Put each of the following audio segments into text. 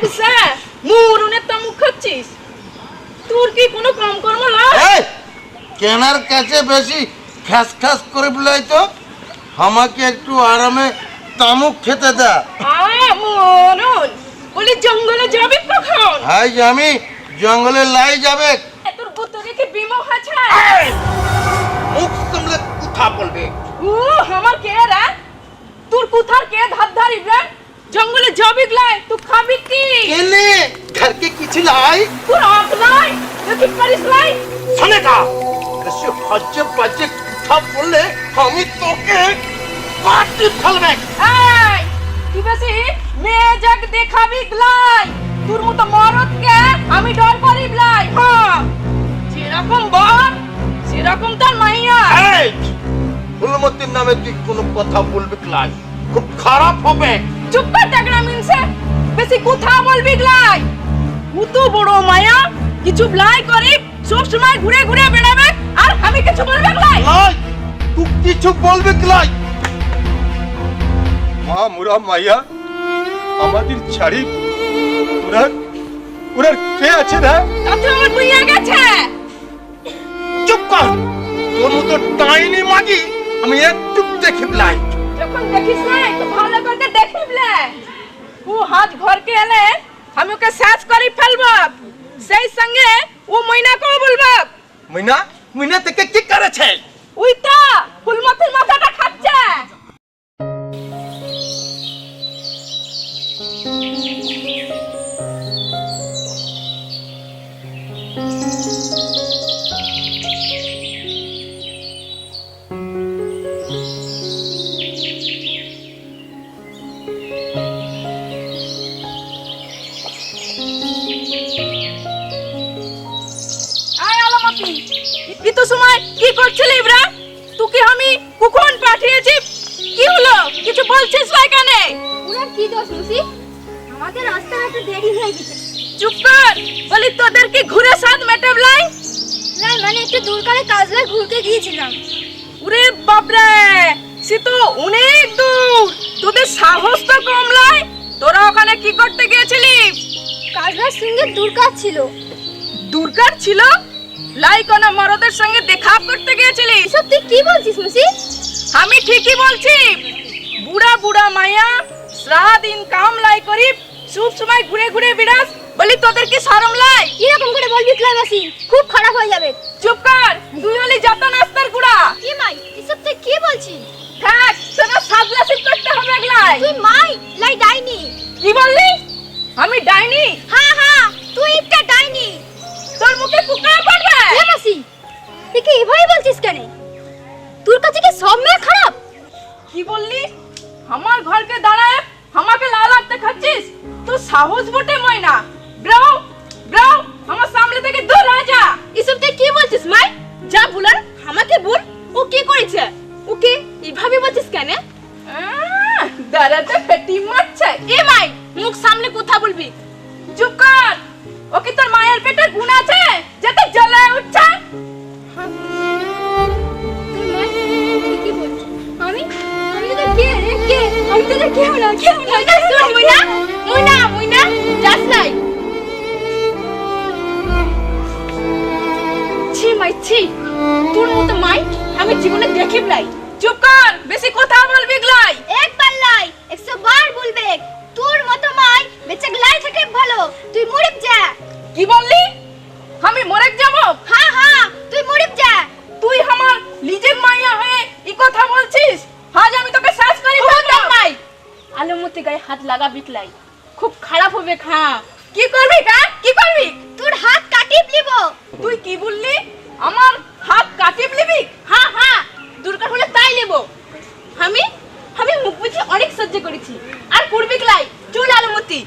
বুসা মুরুনের তো মুখ খাচ্ছিস। তোর কি কোনো কম কর্ম লয় কেনার কাছে বেশি খ্যাস খ্যাস করে বলাই তো। আমাকে একটু আরামে তামুক খেতে দা। আয় মরুন। বলি জঙ্গলে যাবি কখন? হাই আমি জঙ্গলে লাই যাবে। তোর বুতরে কি বিমো আছে মুখ সামলে কথা বলবে। ও আমার কে রে? তোর কুথার কে ধার ধারি রে জঙ্গলে যাবি লাই তুই খাবি কি? কেনে? ঘরকে কিছু লাই? তোর অগলাই দেখি পারিস লাই শোনে কা বেশি হজ্জে বাজে কথা বললে আমি তোকে কাটি ফেলবে। এই তুই বেশি? মেয়ে যাক দেখাবি গলাই তোর মতো মরদকে আমি ডর করি গলাই হ্যাঁ যেরকম বল সেরকম তার মাইয়া। এই ফুলমতির নামে তুই কোনো কথা বলবি ক্লাস খুব খারাপ হবে। চুপ কর মিনসে বেশি কথা বলবি গলাই ও তো বড় মায়া কিছু ব্লাই করে সব সময় ঘুরে ঘুরে বেড়াবে আর আমি কিছু বলবে গলাই লাই? তুই কিছু বলবি ক্লাই মা মুরা মাইয়া আমাদের ছাড়ি। ওরা ওরা কে আছে না তাতে আমার বুইয়া গেছে। চুপ কর। তোর মতো টাইনি মাগি আমি একটু দেখি লাই। যখন দেখিস না একটু ভালো করে দেখিবলে। ও হাত ঘরকে এলে আমি ওকে সাজ করে ফেলব। সেই সঙ্গে ও মইনা কো বলব। মইনা মইনা থেকে কি করেছে? ওই তো ফুলমতির মাথাটা খাচ্ছে। ইতো সময় কি করছিলি ইব্রা? তুকে আমি কখন পাঠিয়েছি। কি হলো? কিছু বলছিস না কেন ওনার কি দোষ মুসি আমাদের রাস্তাঘাটে দেরি হয়ে গেছে। চুপ কর। বলি তোদের কি ঘুরে সাথ মেটাবলাই। না মানে একটু দূরকালে কাজলায় ঘুরতে গিয়েছিলাম। ওরে বাপরে! সে তো অনেক দূর। তোদের সাহস তো কম লাই। তোরা ওখানে কি করতে গিয়েছিলি কাজলার সঙ্গে দূর কাজ ছিল। দুর্গার ছিল? লাই কোনা মরদের সঙ্গে দেখা করতে গিয়েছিলি? এসব কি বলছিস মুসি? আমি ঠিকই বলছি। বুড়া বুড়া মায়া সারাদিন কাম লাই করি সব সময় ঘুরে ঘুরে বিড়াস বলি তোদের কি শরম লাই? এরকম করে বলবি ক্লাবাসি খুব খারাপ হয়ে যাবে। চুপ কর তুই হলি যত নাস্তার গুড়া কি মাই এসব তুই কি বলছিস? থাক তোরা সাজলা সিপ করতে হবে গলাই তুই মাই লাই ডাইনি। কি বললি? আমি ডাইনি? হ্যাঁ হ্যাঁ তুই একটা ডাইনি। তোর মুখে কুকা তুই কি এভাবে বলছিস কেন? তোর কাছে কি সব মেয়ে খারাপ? কি বললি? আমার ঘরকে দাঁড়ায় আমাকে লাল রাখতে খাচ্ছিস? তো সাহস বটে ময়না। ব্রাও ব্রাও আমার সামনে থেকে দূর হয়ে যা। এসব তুই কি বলছিস মাই? যা বলার আমাকে বল ও কি করেছে? ওকে এভাবে বলছিস কেন? দাঁড়াতে পেটি মারছে। এ মাই মুখ সামনে কথা বলবি। চুপ কর। ও কি তোর মায়ের পেটে গুণ আছে যাতে জ্বলে উঠছে। কে আমি তো নাই। ছি কর বেশি কথা বলবি গলাই এক পাল্লাই 100 বার তোর মতো মাই বেচে গলাই থেকে ভালো। তুই মরে যা। কি বললি? আমি মরে যাব? হাত লাগাবি লাই খুব খারাপ হবে খা। কি করবি কা কি করবি? তোর হাত কাটিপ লিব তুই কি বললি? আমার হাত কাটিপ লিবি হ্যাঁ হ্যাঁ দুর্গা হলে তাই নেব। আমি আমি মুখ বুঝে অনেক সহ্য করেছি। আর করবি লাই চুল আলমতি।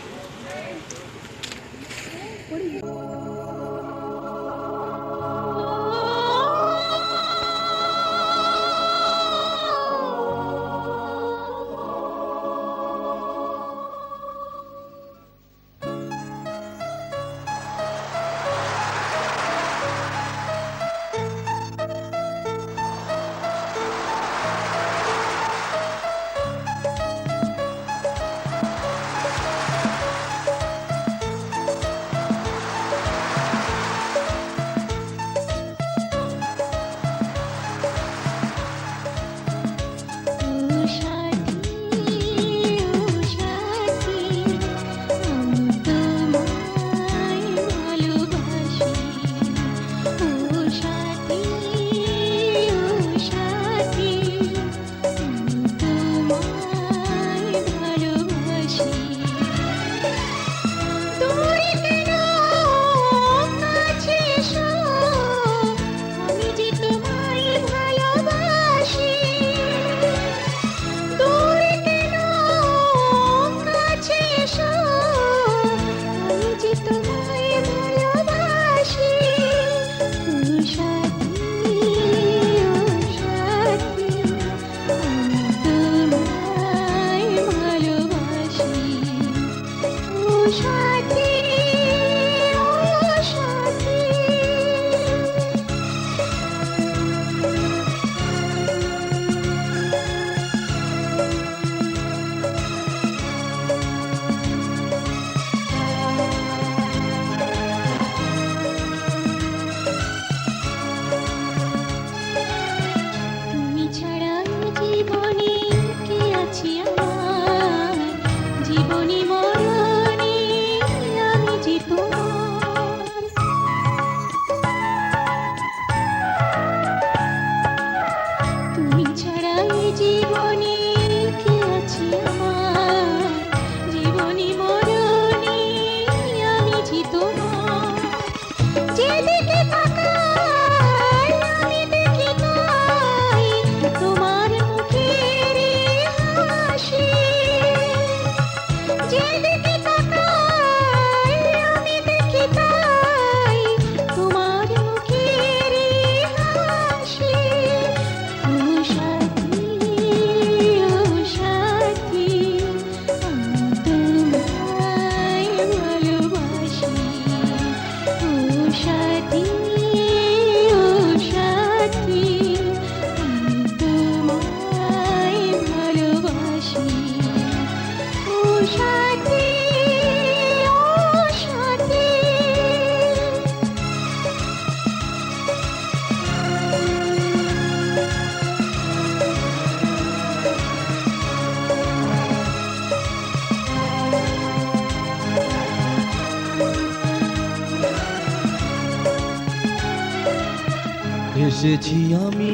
এসেছি আমি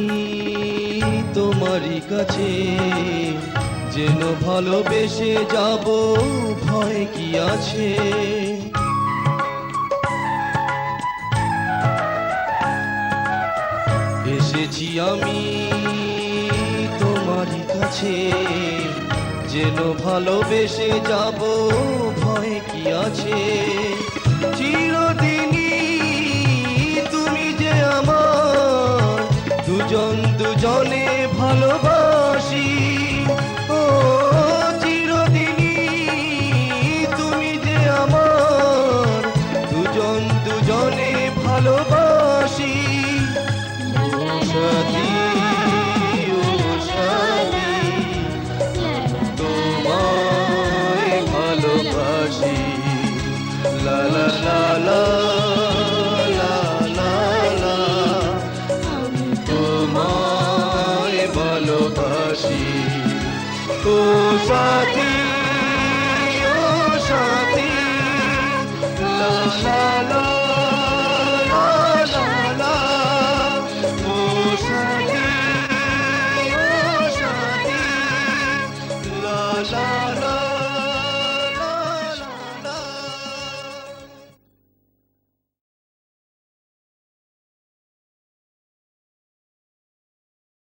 তোমারই কাছে। যেন ভালোবেসে যাব, ভয় কি আছে? এসেছি আমি তোমারই কাছে। যেন ভালোবেসে যাব, ভয় কি আছে? ভালোবাসি।